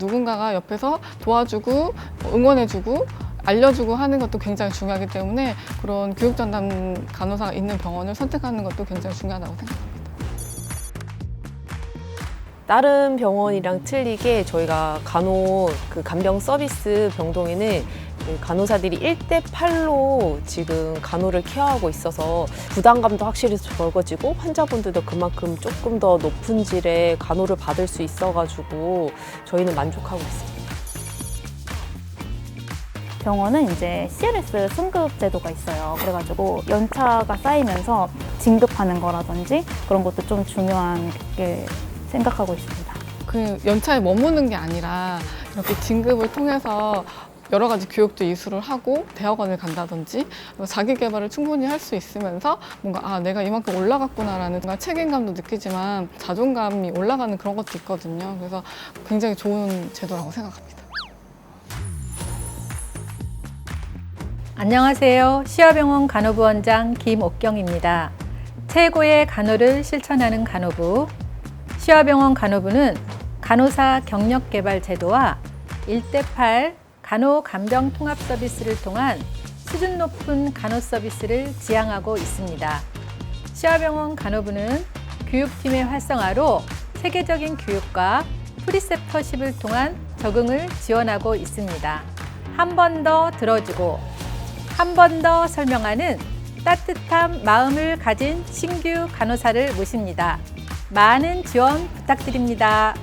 누군가가 옆에서 도와주고 응원해주고 알려주고 하는 것도 굉장히 중요하기 때문에 그런 교육 전담 간호사가 있는 병원을 선택하는 것도 굉장히 중요하다고 생각합니다. 다른 병원이랑 틀리게 저희가 간호 그 간병 서비스 병동에는 그 간호사들이 1대8로 지금 간호를 케어하고 있어서 부담감도 확실히 적어지고 환자분들도 그만큼 조금 더 높은 질의 간호를 받을 수 있어가지고 저희는 만족하고 있습니다. 병원은 이제 CRS 승급 제도가 있어요. 그래가지고 연차가 쌓이면서 진급하는 거라든지 그런 것도 좀 중요하게 생각하고 있습니다. 그 연차에 머무는 게 아니라 이렇게 진급을 통해서 여러 가지 교육도 이수를 하고 대학원을 간다든지 자기 개발을 충분히 할 수 있으면서 뭔가 아 내가 이만큼 올라갔구나라는 뭔가 책임감도 느끼지만 자존감이 올라가는 그런 것도 있거든요. 그래서 굉장히 좋은 제도라고 생각합니다. 안녕하세요. 시아병원 간호부원장 김옥경입니다. 최고의 간호를 실천하는 간호부. 시아병원 간호부는 간호사 경력 개발 제도와 1대8 간호 간병 통합 서비스를 통한 수준 높은 간호 서비스를 지향하고 있습니다. 시아병원 간호부는 교육팀의 활성화로 세계적인 교육과 프리셉터십을 통한 적응을 지원하고 있습니다. 한 번 더 들어주고 한 번 더 설명하는 따뜻한 마음을 가진 신규 간호사를 모십니다. 많은 지원 부탁드립니다.